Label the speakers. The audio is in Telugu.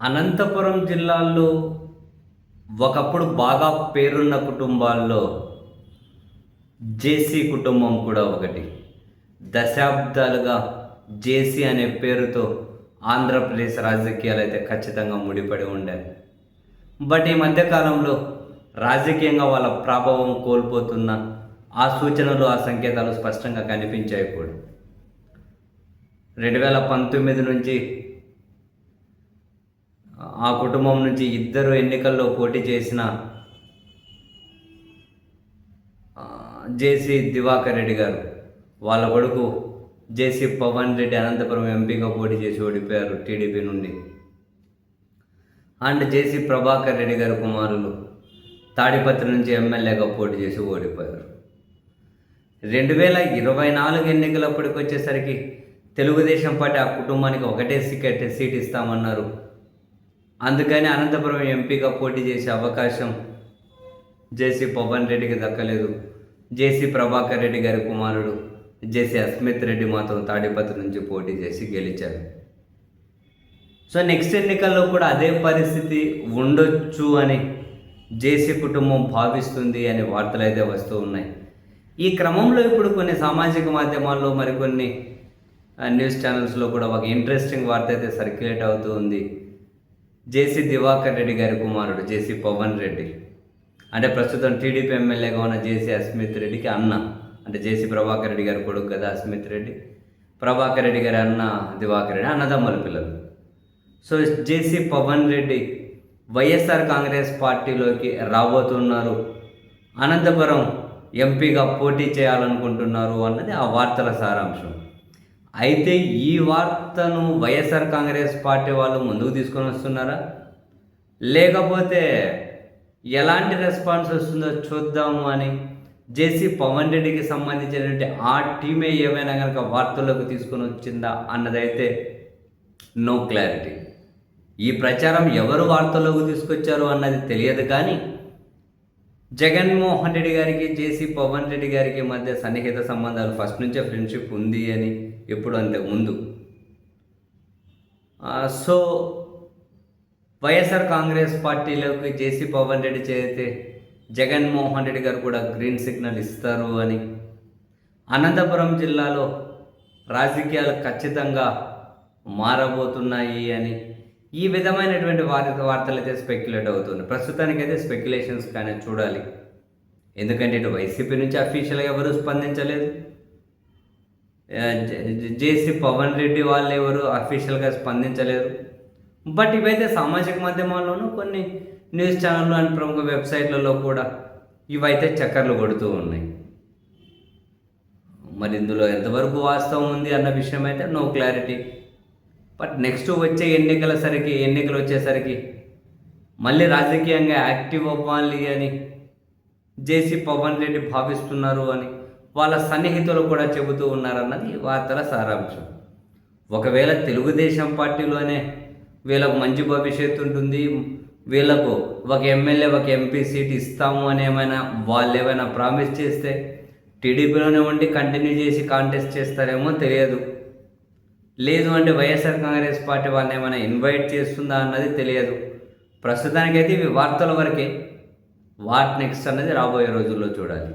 Speaker 1: అనంతపురం జిల్లాలో ఒకప్పుడు బాగా పేరున్న కుటుంబాల్లో జేసీ కుటుంబం కూడా ఒకటి. దశాబ్దాలుగా జేసీ అనే పేరుతో ఆంధ్రప్రదేశ్ రాజకీయాలు అయితే ఖచ్చితంగా ముడిపడి ఉండాయి బట్ ఈ మధ్యకాలంలో రాజకీయంగా వాళ్ళ ప్రభావం కోల్పోతున్న ఆ సూచనలు ఆ సంకేతాలు స్పష్టంగా కనిపించాయి కూడా రెండు వేల పంతొమ్మిది నుంచి ఆ కుటుంబం నుంచి ఇద్దరు ఎన్నికల్లో పోటీ చేసిన జేసీ దివాకర్ రెడ్డి గారు. వాళ్ళ కొడుకు జేసీ పవన్ రెడ్డి అనంతపురం ఎంపీగా పోటీ చేసి ఓడిపోయారు టీడీపీ నుండి. అండ్ జేసీ ప్రభాకర్ రెడ్డి గారి కుమారులు తాడిపత్రి నుంచి ఎమ్మెల్యేగా పోటీ చేసి ఓడిపోయారు. రెండు వేల ఇరవై నాలుగు ఎన్నికలప్పటికి వచ్చేసరికి తెలుగుదేశం పార్టీ ఆ కుటుంబానికి ఒకటే సీట్ సీట్ ఇస్తామన్నారు. అందుకని అనంతపురం ఎంపీగా పోటీ చేసే అవకాశం జేసీ పవన్ రెడ్డికి దక్కలేదు. జేసీ ప్రభాకర్ రెడ్డి గారి కుమారుడు జేసీ అస్మిత్ రెడ్డి మాత్రం తాడిపత్రి నుంచి పోటీ చేసి గెలిచారు. సో నెక్స్ట్ ఎన్నికల్లో కూడా అదే పరిస్థితి ఉండొచ్చు అని జేసీ కుటుంబం భావిస్తుంది అనే వార్తలు అయితే వస్తూ ఉన్నాయి. ఈ క్రమంలో ఇప్పుడు కొన్ని సామాజిక మాధ్యమాల్లో మరికొన్ని న్యూస్ ఛానల్స్లో కూడా ఒక ఇంట్రెస్టింగ్ వార్త అయితే సర్క్యులేట్ అవుతూ ఉంది. జేసీ దివాకర్ రెడ్డి గారి కుమారుడు జేసీ పవన్ రెడ్డి. అంటే ప్రస్తుతం టీడీపీ ఎమ్మెల్యేగా ఉన్న జేసీ అస్మిత్ రెడ్డికి అన్న అంటే జేసీ ప్రభాకర్ రెడ్డి గారి కొడుకు కదా అస్మిత్ రెడ్డి. ప్రభాకర్ రెడ్డి గారి అన్న దివాకర్ రెడ్డి అన్నదమ్ముల పిల్లలు. So JC Pawan Reddy YSR Congress పార్టీలోకి రాబోతున్నారు. అనంతపురం ఎంపీగా పోటీ చేయాలనుకుంటున్నారు అన్నది ఆ వార్తల సారాంశం. అయితే ఈ వార్తను వైఎస్ఆర్ కాంగ్రెస్ పార్టీ వాళ్ళు ముందుకు తీసుకొని వస్తున్నారా? లేకపోతే ఎలాంటి రెస్పాన్స్ వస్తుందో చూద్దాము అని జేసీ పవన్ రెడ్డికి సంబంధించినటువంటి ఆ టీమే ఏమైనా కనుక వార్తల్లోకి తీసుకొని వచ్చిందా అన్నదైతే నో క్లారిటీ. ఈ ప్రచారం ఎవరు వార్తల్లోకి తీసుకొచ్చారు అన్నది తెలియదు కానీ జగన్మోహన్ రెడ్డి గారికి జేసీ పవన్ రెడ్డి గారికి మధ్య సన్నిహిత సంబంధాలు ఫస్ట్ నుంచే ఫ్రెండ్షిప్ ఉంది అని ఎప్పుడు అంతే సో వైఎస్ఆర్ కాంగ్రెస్ పార్టీలోకి జేసీ పవన్ రెడ్డి చేరితే జగన్మోహన్ రెడ్డి గారు కూడా గ్రీన్ సిగ్నల్ ఇస్తారు అని. అనంతపురం జిల్లాలో రాజకీయాలు ఖచ్చితంగా మారబోతున్నాయి అని ఈ విధమైనటువంటి వార్త వార్తలు అయితే స్పెక్యులేట్ అవుతుంది. ప్రస్తుతానికైతే స్పెక్యులేషన్స్ కానీ చూడాలి. ఎందుకంటే ఇటు వైసీపీ నుంచి అఫీషియల్గా ఎవరు స్పందించలేదు. జేసీ పవన్ రెడ్డి వాళ్ళు ఎవరు అఫీషియల్గా స్పందించలేదు బట్ ఇవైతే సామాజిక మాధ్యమాల్లోనూ కొన్ని న్యూస్ ఛానళ్ళు అండ్ ప్రముఖ వెబ్సైట్లలో కూడా ఇవైతే చక్కర్లు కొడుతూ ఉన్నాయి. మరి ఇందులో ఎంతవరకు వాస్తవం ఉంది అన్న విషయం అయితే నో క్లారిటీ బట్ నెక్స్ట్ వచ్చే ఎన్నికల సరికి ఎన్నికలు వచ్చేసరికి మళ్ళీ రాజకీయంగా యాక్టివ్ అవ్వాలి అని జేసీ పవన్ రెడ్డి భావిస్తున్నారు అని వాళ్ళ సన్నిహితులు కూడా చెబుతూ ఉన్నారన్నది వార్తల సారాంశం. ఒకవేళ తెలుగుదేశం పార్టీలోనే వీళ్ళకు మంచి భవిష్యత్తు ఉంటుంది వీళ్ళకు ఒక ఎమ్మెల్యే ఒక ఎంపీ సీట్ ఇస్తాము అని ఏమైనా వాళ్ళు ఏమైనా ప్రామిస్ చేస్తే టీడీపీలోనే ఉండి కంటిన్యూ చేసి కాంటెస్ట్ చేస్తారేమో తెలియదు. లేదు అంటే వైఎస్ఆర్ కాంగ్రెస్ పార్టీ వాళ్ళని ఏమైనా ఇన్వైట్ చేస్తుందా అన్నది తెలియదు. ప్రస్తుతానికైతే ఇవి వార్తల వరకే. వాట్ నెక్స్ట్ అన్నది రాబోయే రోజుల్లో చూడాలి.